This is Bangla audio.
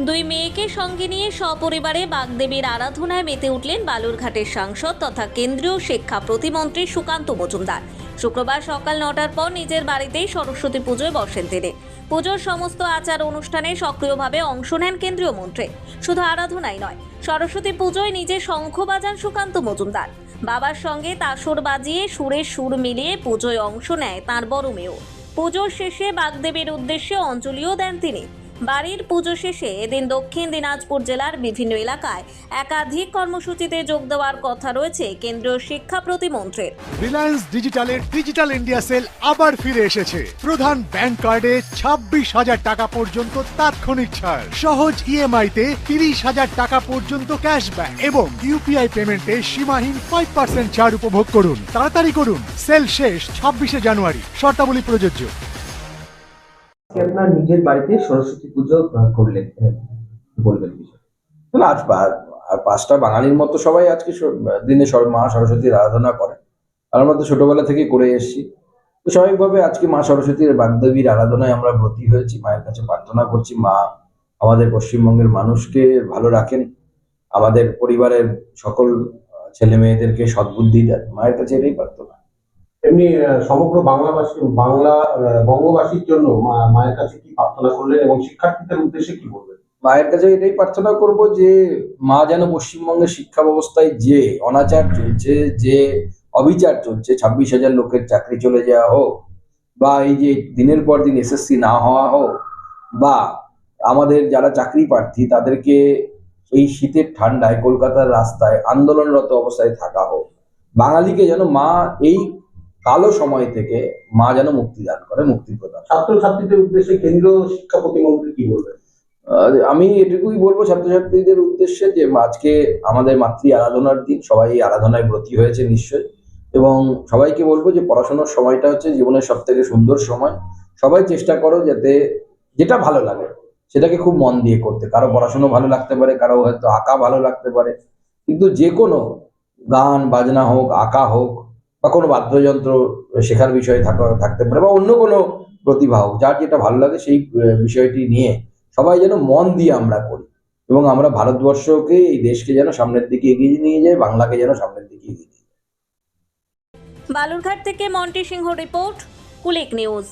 দুই মেয়েকে সঙ্গে নিয়ে সপরিবারে বাগদেবীর আরাধনায় মেতে উঠলেন বালুরঘাটের সাংসদ তথা কেন্দ্রীয় শিক্ষা প্রতিমন্ত্রী সুকান্ত মজুমদার। শুক্রবার সকাল নটার পর নিজের বাড়িতেই সরস্বতী পুজোয় বসেন তিনি। পুজোর সমস্ত আচার অনুষ্ঠানে সক্রিয়ভাবে অংশ নেন কেন্দ্রীয় মন্ত্রী। শুধু আরাধনাই নয়, সরস্বতী পুজোয় নিজে শঙ্খ বাজান সুকান্ত মজুমদার। বাবার সঙ্গে তাসর বাজিয়ে সুরে সুর মিলিয়ে পুজোয় অংশ নেয় তাঁর বড় মেয়েও। পুজোর শেষে বাগদেবীর উদ্দেশ্যে অঞ্জলিও দেন তিনি। বাড়ির পুজো শেষে এদিন দক্ষিণ দিনাজপুর জেলার বিভিন্ন এলাকায় একাধিক কর্মসূচিতে যোগ দেওয়ার কথা রয়েছে কেন্দ্রীয় শিক্ষা প্রতিমন্ত্রীর। রিলায়েন্স ডিজিটালের ডিজিটাল ইন্ডিয়া সেল আবার ফিরে এসেছে। প্রধান ব্যাংক কার্ডে ছাব্বিশ হাজার টাকা পর্যন্ত তাৎক্ষণিক ছাড়। সহজ ইএমআই তে তিরিশ হাজার টাকা পর্যন্ত ক্যাশব্যাক এবং ইউপিআই পেমেন্টে সীমাহীন ফাইভ পার্সেন্ট ছাড় উপভোগ করুন। তাড়াতাড়ি করুন। সেল শেষ ছাব্বিশে জানুয়ারি। শর্তাবলী প্রযোজ্য। আপনার নিজের বাড়িতে সরস্বতী পুজো করলেন বলবেন না, আজ পাঁচটা বাঙালির মতো সবাই আজকে দিনে মা সরস্বতীর আরাধনা করে আর আমরা তো ছোটবেলা থেকে করে এসেছি। তো স্বাভাবিকভাবে আজকে মা সরস্বতীর বাগদেবীর আরাধনায় আমরা ব্রতী হয়েছি, মায়ের কাছে প্রার্থনা করছি। মা আমাদের পশ্চিমবঙ্গের মানুষকে ভালো রাখেন। আমাদের পরিবারের সকল ছেলে মেয়েদেরকে সদ্বুদ্ধি দেন। মায়ের কাছে এটাই প্রার্থনা। এমনি সমগ্র বাংলাবাসী, বাংলা বঙ্গবাসীর জন্য মায়ের কাছে কি প্রার্থনা করলেন এবং শিক্ষার্থীদের উদ্দেশ্যে কি বলবেন? মায়ের কাছে এটাই প্রার্থনা করব যে মা যেন পশ্চিমবঙ্গের শিক্ষা ব্যবস্থায় যে অনাচার চলছে, যে অবিচার চলছে, ছাব্বিশ হাজার লোকের চাকরি চলে যাওয়া হোক, বা এই যে দিনের পর দিন এসএসসি না হওয়া হোক, বা আমাদের যারা চাকরি প্রার্থী তাদেরকে এই শীতের ঠান্ডায় কলকাতার রাস্তায় আন্দোলনরত অবস্থায় থাকা হোক। বাঙালিকে যেন মা এই কালো সময় থেকে মা যেন মুক্তি দান করে মুক্তি প্রদান ছাত্রছাত্রীদের উদ্দেশ্যে কেন্দ্রীয় শিক্ষা প্রতিমন্ত্রী কি বলবেন? আমি এটুকুই বলব ছাত্রছাত্রীদের উদ্দেশ্যে যে আজকে আমাদের মাতৃ আরাধনার দিন সবাই আরাধনায় ব্রতী হয়েছে নিশ্চয়ই। এবং সবাইকে বলব যে পড়াশোনার সময়টা হচ্ছে জীবনের সব থেকে সুন্দর সময়। সবাই চেষ্টা করো যাতে যেটা ভালো লাগে সেটাকে খুব মন দিয়ে করতে। কারও পড়াশোনা ভালো লাগতে পারে কারও হয়তো আঁকা ভালো লাগতে পারে। কিন্তু যে কোনো গান বাজনা হোক আঁকা হোক বা কোনো বাদ্যযন্ত্র শেখার বিষয়ে থাকা, থাকতে পারে বা অন্য কোনো প্রতিভা হোক যার যেটা ভালো লাগে সেই বিষয়টি নিয়ে সবাই যেন মন দিয়ে আমরা করি। এবং আমরা ভারতবর্ষকে, এই দেশকে যেন সামনের দিকে এগিয়ে নিয়ে যাই, বাংলাকে যেন সামনের দিকে এগিয়ে নিয়ে যাই। বালুরঘাট থেকে মন্টি সিংহ রিপোর্ট, কুলিক নিউজ।